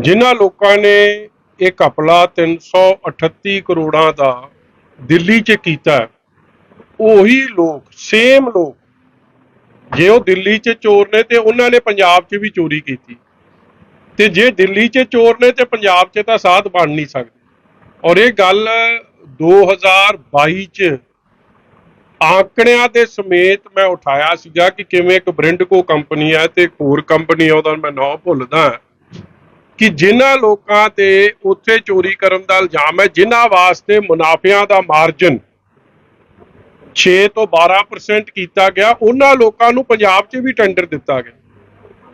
ਜਿਨ੍ਹਾਂ ਲੋਕਾਂ ਨੇ ਇਹ ਘਪਲਾ 338 ਕਰੋੜਾਂ ਦਾ ਦਿੱਲੀ 'ਚ ਕੀਤਾ ਉਹੀ ਲੋਕ ਸੇਮ ਲੋਕ, ਜੇ ਉਹ ਦਿੱਲੀ 'ਚ ਚੋਰ ਨੇ ਤੇ ਉਹਨਾਂ ਨੇ ਪੰਜਾਬ 'ਚ ਵੀ ਚੋਰੀ ਕੀਤੀ। ਤੇ ਜੇ ਦਿੱਲੀ 'ਚ ਚੋਰ ਨੇ ਤੇ ਪੰਜਾਬ 'ਚ ਤਾਂ ਸਾਧ ਬਣ ਨਹੀਂ ਸਕਦੇ। ਔਰ ਇਹ ਗੱਲ 2022 'ਚ ਆਂਕੜਿਆਂ ਦੇ ਸਮੇਤ ਮੈਂ ਉਠਾਇਆ ਸੀਗਾ ਕਿ ਕਿਵੇਂ ਇੱਕ ਬ੍ਰਿੰਡਕੋ ਕੰਪਨੀ ਹੈ ਤੇ ਇੱਕ ਹੋਰ ਕੰਪਨੀ ਆ ਉਹਦਾ ਮੈਂ ਨਾਮ ਭੁੱਲਦਾ। ਕਿ ਜਿਨ੍ਹਾਂ ਲੋਕਾਂ ਤੇ ਉੱਥੇ ਚੋਰੀ ਕਰਨ ਦਾ ਇਲਜ਼ਾਮ ਹੈ, ਜਿਨ੍ਹਾਂ ਵਾਸਤੇ ਮੁਨਾਫਿਆਂ ਦਾ ਮਾਰਜਨ 6 ਤੋਂ 12% ਕੀਤਾ ਗਿਆ, ਉਹਨਾਂ ਲੋਕਾਂ ਨੂੰ ਪੰਜਾਬ 'ਚ ਵੀ ਟੈਂਡਰ ਦਿੱਤਾ ਗਿਆ।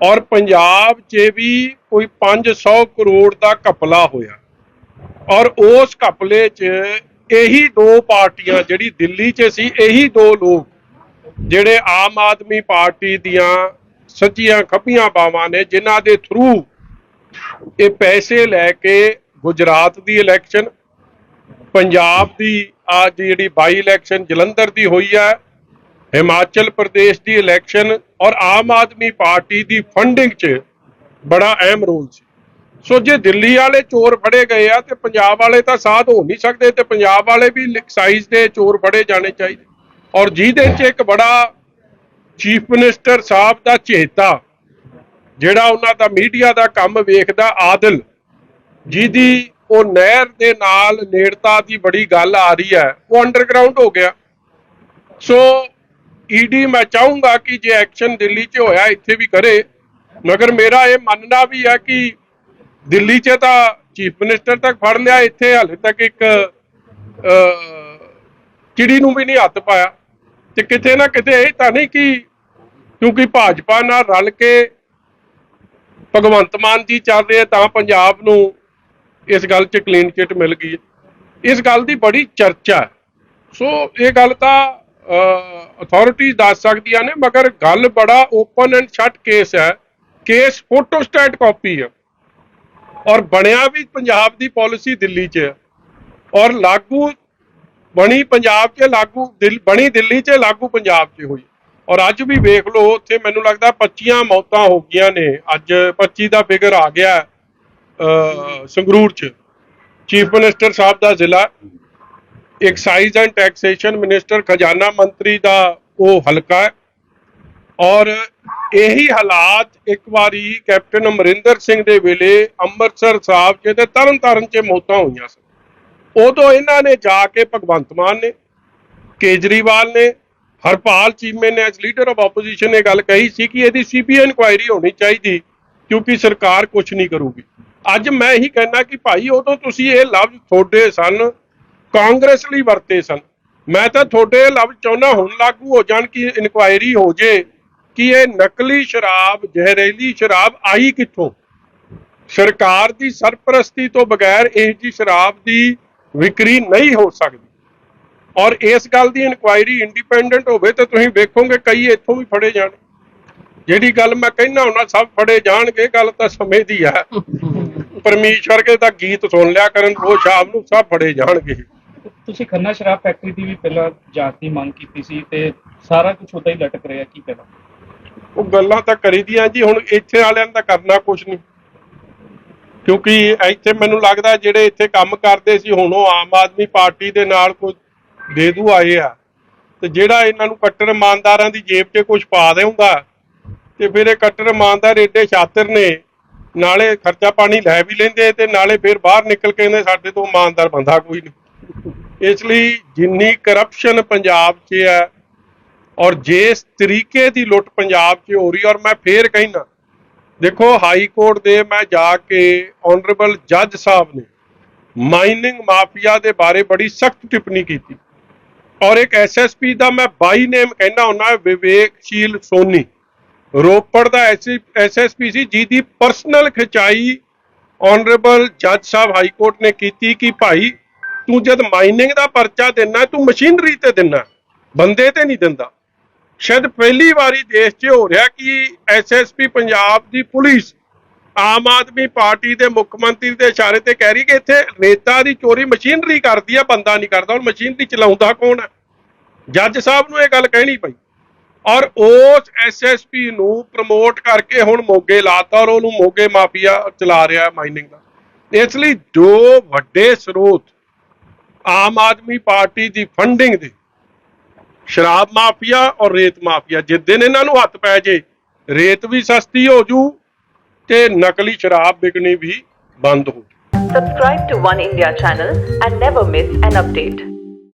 ਔਰ ਪੰਜਾਬ 'ਚ ਵੀ ਕੋਈ 500 ਕਰੋੜ ਦਾ ਘਪਲਾ ਹੋਇਆ। ਔਰ ਉਸ ਘਪਲੇ 'ਚ ਇਹੀ ਦੋ ਪਾਰਟੀਆਂ, ਜਿਹੜੀ ਦਿੱਲੀ 'ਚ ਸੀ, ਇਹੀ ਦੋ ਲੋਕ, ਜਿਹੜੇ ਆਮ ਆਦਮੀ ਪਾਰਟੀ ਦੀਆਂ ਸੱਚੀਆਂ ਖੱਬੀਆਂ ਬਾਵਾਂ ਨੇ, ਜਿਨ੍ਹਾਂ ਦੇ ਥਰੂ ਇਹ ਪੈਸੇ ਲੈ ਕੇ ਗੁਜਰਾਤ ਦੀ ਇਲੈਕਸ਼ਨ ਪੰਜਾਬ ਦੀ ਆ ਜਿਹੜੀ ਬਾਈ ਇਲੈਕਸ਼ਨ ਜਲੰਧਰ ਦੀ ਹੋਈ ਹੈ, ਹਿਮਾਚਲ ਪ੍ਰਦੇਸ਼ ਦੀ ਇਲੈਕਸ਼ਨ ਔਰ ਆਮ ਆਦਮੀ ਪਾਰਟੀ ਦੀ ਫੰਡਿੰਗ 'ਚ ਬੜਾ ਅਹਿਮ ਰੋਲ ਸੀ। ਸੋ ਜੇ ਦਿੱਲੀ ਵਾਲੇ ਚੋਰ ਫੜੇ ਗਏ ਆ ਤੇ ਪੰਜਾਬ ਵਾਲੇ ਤਾਂ ਸਾਧ ਹੋ ਨਹੀਂ ਸਕਦੇ ਤੇ ਪੰਜਾਬ ਵਾਲੇ ਵੀ ਸਾਈਜ਼ ਦੇ ਚੋਰ ਫੜੇ ਜਾਣੇ ਚਾਹੀਦੇ। ਔਰ ਜਿਹਦੇ 'ਚ ਇੱਕ ਬੜਾ ਚੀਫ ਮਿਨਿਸਟਰ ਸਾਹਿਬ ਦਾ ਚੇਤਾ ਜਿਹੜਾ ਉਹਨਾਂ ਦਾ ਮੀਡੀਆ ਦਾ ਕੰਮ ਵੇਖਦਾ ਆਦਲ, ਜਿਹਦੀ ਉਹ ਨਹਿਰ ਦੇ ਨਾਲ ਨੇੜਤਾ ਦੀ ਬੜੀ ਗੱਲ ਆ ਰਹੀ ਹੈ, ਉਹ ਅੰਡਰਗਰਾਉਂਡ ਹੋ ਗਿਆ। ਸੋ ਈਡੀ ਮੈਂ ਚਾਹੂੰਗਾ ਕਿ ਜੇ ਐਕਸ਼ਨ ਦਿੱਲੀ 'ਚ ਹੋਇਆ, ਇੱਥੇ ਵੀ ਕਰੇ। ਮਗਰ ਮੇਰਾ ਇਹ ਮੰਨਣਾ ਵੀ ਹੈ ਕਿ ਦਿੱਲੀ 'ਚ ਤਾਂ ਚੀਫ ਮਿਨਿਸਟਰ ਤੱਕ ਫੜ ਲਿਆ, ਇੱਥੇ ਹਾਲੇ ਤੱਕ ਇੱਕ ਚਿੜੀ ਨੂੰ ਵੀ ਨਹੀਂ ਹੱਥ ਪਾਇਆ। ਤੇ ਕਿਤੇ ਨਾ ਕਿਤੇ ਇਹ ਤਾਂ ਨਹੀਂ ਕਿ ਕਿਉਂਕਿ ਭਾਜਪਾ ਨਾਲ ਰਲ ਕੇ ਭਗਵੰਤ ਮਾਨ ਜੀ ਚੱਲ ਰਹੇ ਤਾਂ ਪੰਜਾਬ ਨੂੰ ਇਸ ਗੱਲ 'ਚ ਕਲੀਨ ਚਿੱਟ ਮਿਲ ਗਈ ਇਸ ਗੱਲ ਦੀ ਬੜੀ ਚਰਚਾ ਸੋ ਇਹ ਗੱਲ ਤਾਂ ਅਥਾਰਟੀ ਦੱਸ ਸਕਦੀਆਂ ਨੇ, ਮਗਰ ਗੱਲ ਬੜਾ ਓਪਨ ਐਂਡ ਸ਼ਟ ਕੇਸ ਹੈ। ਕੇਸ ਫੋਟੋਸਟੇਟ ਕਾਪੀ ਹੈ। ਔਰ ਬਣਿਆ ਵੀ ਪੰਜਾਬ ਦੀ ਪਾਲਿਸੀ ਦਿੱਲੀ 'ਚ ਹੈ। ਔਰ ਲਾਗੂ ਬਣੀ ਪੰਜਾਬ 'ਚ, ਲਾਗੂ ਦਿਲ- ਬਣੀ ਦਿੱਲੀ 'ਚ, ਲਾਗੂ ਪੰਜਾਬ 'ਚ ਹੋਈ ਔਰ ਅੱਜ ਵੀ ਵੇਖ ਲਓ, ਉੱਥੇ ਮੈਨੂੰ ਲੱਗਦਾ 25 ਮੌਤਾਂ ਹੋ ਗਈਆਂ ਨੇ। ਅੱਜ 25 ਦਾ ਫਿਗਰ ਆ ਗਿਆ ਸੰਗਰੂਰ 'ਚ। ਚੀਫ ਮਿਨਿਸਟਰ ਸਾਹਿਬ ਦਾ ਜ਼ਿਲ੍ਹਾ। ਐਕਸਾਈਜ਼ ਐਂਡ ਟੈਕਸੇਸ਼ਨ ਮਿਨਿਸਟਰ ਖਜ਼ਾਨਾ ਮੰਤਰੀ ਦਾ ਉਹ ਹਲਕਾ ਹੈ। ਔਰ ਇਹੀ ਹਾਲਾਤ ਇੱਕ ਵਾਰੀ ਕੈਪਟਨ ਅਮਰਿੰਦਰ ਸਿੰਘ ਦੇ ਵੇਲੇ ਅੰਮ੍ਰਿਤਸਰ ਸਾਹਿਬ ਜਿਹਦੇ ਤੇ ਤਰਨਤਾਰਨ 'ਚ ਮੌਤਾਂ ਹੋਈਆਂ ਸਨ। ਉਦੋਂ ਇਹਨਾਂ ਨੇ ਜਾ ਕੇ ਭਗਵੰਤ ਮਾਨ ਨੇ, ਕੇਜਰੀਵਾਲ ਨੇ ਹਰਪਾਲ ਚੀਮੇ ਨੇ ਐਸ ਲੀਡਰ ਆਫ ਆਪੋਜੀਸ਼ਨ ਇਹ ਗੱਲ ਕਹੀ ਸੀ ਕਿ ਇਹਦੀ ਸੀਬੀਆਈ ਇਨਕੁਆਇਰੀ ਹੋਣੀ ਚਾਹੀਦੀ, ਕਿਉਂਕਿ ਸਰਕਾਰ ਕੁਝ ਨਹੀਂ ਕਰੂਗੀ। ਅੱਜ ਮੈਂ ਇਹੀ ਕਹਿਣਾ ਕਿ ਭਾਈ ਉਦੋਂ ਤੁਸੀਂ ਇਹ ਲਫ਼ਜ਼ ਤੁਹਾਡੇ ਸਨ, ਕਾਂਗਰਸ ਲਈ ਵਰਤੇ ਸਨ। ਮੈਂ ਤਾਂ ਤੁਹਾਡੇ ਲਫ਼ਜ਼ ਚਾਹੁੰਦਾ ਹੁਣ ਲਾਗੂ ਹੋ ਜਾਣ ਕਿ ਇਨਕੁਆਇਰੀ ਹੋ ਜੇ ਕਿ ਇਹ ਨਕਲੀ ਸ਼ਰਾਬ, ਜ਼ਹਿਰੀਲੀ ਸ਼ਰਾਬ ਆਈ ਕਿੱਥੋਂ? ਸਰਕਾਰ ਦੀ ਸਰਪ੍ਰਸਤੀ ਤੋਂ ਬਗੈਰ ਇਹ ਜੀ ਸ਼ਰਾਬ ਦੀ ਵਿਕਰੀ ਨਹੀਂ ਹੋ ਸਕਦੀ। ਔਰ ਇਸ ਗੱਲ ਦੀ ਇਨਕੁਆਇਰੀ ਇੰਡੀਪੈਂਡੈਂਟ ਹੋਵੇ ਤਾਂ ਤੁਸੀਂ ਵੇਖੋਗੇ ਕਈ ਇੱਥੋਂ ਵੀ ਫੜੇ ਜਾਣ। ਜਿਹੜੀ ਗੱਲ ਮੈਂ ਕਹਿਣਾ ਹੁੰਦਾ ਸਭ ਫੜੇ ਜਾਣਗੇ ਗੱਲ ਤਾਂ ਸਮੇਂ ਦੀ ਹੈ ਪਰਮੇਸ਼ਵਰ ਕੇ ਦਾ ਗੀਤ ਸੁਣ ਲਿਆ ਕਰਨ ਉਹ ਸ਼ਾਮ ਨੂੰ ਸਭ ਫੜੇ ਜਾਣਗੇ। ਤੁਸੀਂ ਖੰਨਾ ਸ਼ਰਾਬ ਫੈਕਟਰੀ ਦੀ ਵੀ ਪਹਿਲਾਂ ਜਾਂਚ ਦੀ ਮੰਗ ਕੀਤੀ ਸੀ ਤੇ ਸਾਰਾ ਕੁਝ ਉਦਾਂ ਹੀ ਲਟਕ ਰਿਹਾ ਕੀ ਕਰਾਂ ਉਹ ਗੱਲਾਂ ਤਾਂ ਕਰੀਦੀਆਂ ਜੀ ਹੁਣ ਇੱਥੇ ਵਾਲਿਆਂ ਦਾ ਕਰਨਾ ਕੁਝ ਨਹੀਂ। ਕਿਉਂਕਿ ਇੱਥੇ ਮੈਨੂੰ ਲੱਗਦਾ ਜਿਹੜੇ ਇੱਥੇ ਕੰਮ ਕਰਦੇ ਸੀ ਹੁਣ ਉਹ ਆਮ ਆਦਮੀ ਪਾਰਟੀ ਦੇ ਨਾਲ ਕੋਈ ਦੇ ਦੂ ਆਏ ਆ। ਤੇ ਜਿਹੜਾ ਇਹਨਾਂ ਨੂੰ ਕੱਟਰ ਇਮਾਨਦਾਰਾਂ ਦੀ ਜੇਬ 'ਚ ਕੁਝ ਪਾ ਦੇਉਂਦਾ ਤੇ ਫਿਰ ਇਹ ਕੱਟਰ ਇਮਾਨਦਾਰ ਏਡੇ ਸ਼ਾਤਰ ਨੇ, ਨਾਲੇ ਖਰਚਾ ਪਾਣੀ ਲੈ ਵੀ ਲੈਂਦੇ ਤੇ ਨਾਲੇ ਫਿਰ ਬਾਹਰ ਨਿਕਲ ਕੇ ਕਹਿੰਦੇ ਸਾਡੇ ਤੋਂ ਇਮਾਨਦਾਰ ਬੰਦਾ ਕੋਈ ਨਹੀਂ। ਇਸ ਲਈ ਜਿੰਨੀ ਕਰਪਸ਼ਨ ਪੰਜਾਬ 'ਚ ਹੈ, ਔਰ ਜਿਸ ਤਰੀਕੇ ਦੀ ਲੁੱਟ ਪੰਜਾਬ 'ਚ ਹੋ ਰਹੀ ਔਰ ਮੈਂ ਫੇਰ ਕਹਿਣਾ ਦੇਖੋ ਹਾਈ ਕੋਰਟ ਦੇ ਮੈਂ ਜਾ ਕੇ ਆਨਰੇਬਲ ਜੱਜ ਸਾਹਿਬ ਨੇ ਮਾਈਨਿੰਗ ਮਾਫੀਆ ਦੇ ਬਾਰੇ ਬੜੀ ਸਖਤ ਟਿੱਪਣੀ ਕੀਤੀ। ਔਰ ਇੱਕ ਐਸਐਸਪੀ ਦਾ ਮੈਂ ਬਾਈ ਨੇਮ ਕਹਿਣਾ ਹੁੰਦਾ, ਵਿਵੇਕਸ਼ੀਲ ਸੋਨੀ। ਰੋਪੜ ਦਾ ਐਸਐਸਪੀ ਸੀ, ਜਿਹਦੀ ਪਰਸਨਲ ਖਿਚਾਈ ਆਨਰੇਬਲ ਜੱਜ ਸਾਹਿਬ ਹਾਈ ਕੋਰਟ ਨੇ ਕੀਤੀ ਕਿ ਭਾਈ, ਤੂੰ ਜਦ ਮਾਈਨਿੰਗ ਦਾ ਪਰਚਾ ਦੇਣਾ ਤੂੰ ਮਸ਼ੀਨਰੀ ਤੇ ਦੇਣਾ ਬੰਦੇ ਤੇ ਨਹੀਂ ਦਿੰਦਾ। ਸ਼ਾਇਦ ਪਹਿਲੀ ਵਾਰੀ ਦੇਸ਼ 'ਚ ਹੋ ਰਿਹਾ ਕਿ ਐਸਐਸਪੀ ਪੰਜਾਬ ਦੀ ਪੁਲਿਸ ਆਮ ਆਦਮੀ ਪਾਰਟੀ ਦੇ ਮੁੱਖ ਮੰਤਰੀ ਦੇ ਇਸ਼ਾਰੇ ਤੇ ਕਹਿ ਰਹੀ ਕਿ ਇੱਥੇ ਰੇਤਾ ਦੀ ਚੋਰੀ ਮਸ਼ੀਨਰੀ ਕਰਦੀ ਆ, ਬੰਦਾ ਨਹੀਂ ਕਰਦਾ। ਹੁਣ ਮਸ਼ੀਨਰੀ ਚਲਾਉਂਦਾ ਕੌਣ ਹੈ ਜੱਜ ਸਾਹਿਬ ਨੂੰ ਇਹ ਗੱਲ ਕਹਿਣੀ ਪਈ। ਔਰ ਉਸ ਐਸਐਸਪੀ ਨੂੰ ਪ੍ਰਮੋਟ ਕਰਕੇ ਹੁਣ ਮੋਗੇ ਲਾਤਾ ਔਰ ਉਹਨੂੰ ਮੋਗੇ ਮਾਫੀਆ ਚਲਾ ਰਿਹਾ ਮਾਈਨਿੰਗ ਦਾ। ਇਸ ਲਈ ਦੋ ਵੱਡੇ ਸਰੋਤ ਆਮ ਆਦਮੀ ਪਾਰਟੀ ਦੀ ਫੰਡਿੰਗ ਦੇ ਸ਼ਰਾਬ ਮਾਫੀਆ ਔਰ ਰੇਤ ਮਾਫੀਆ ਜਿਸ ਇਹਨਾਂ ਨੂੰ ਹੱਥ ਪੈ ਜੇ, ਰੇਤ ਵੀ ਸਸਤੀ ਹੋ ਜੂ ਤੇ ਨਕਲੀ ਸ਼ਰਾਬ ਵਿਕਣੀ ਵੀ ਬੰਦ ਹੋ subscribe to One India channel and never miss an update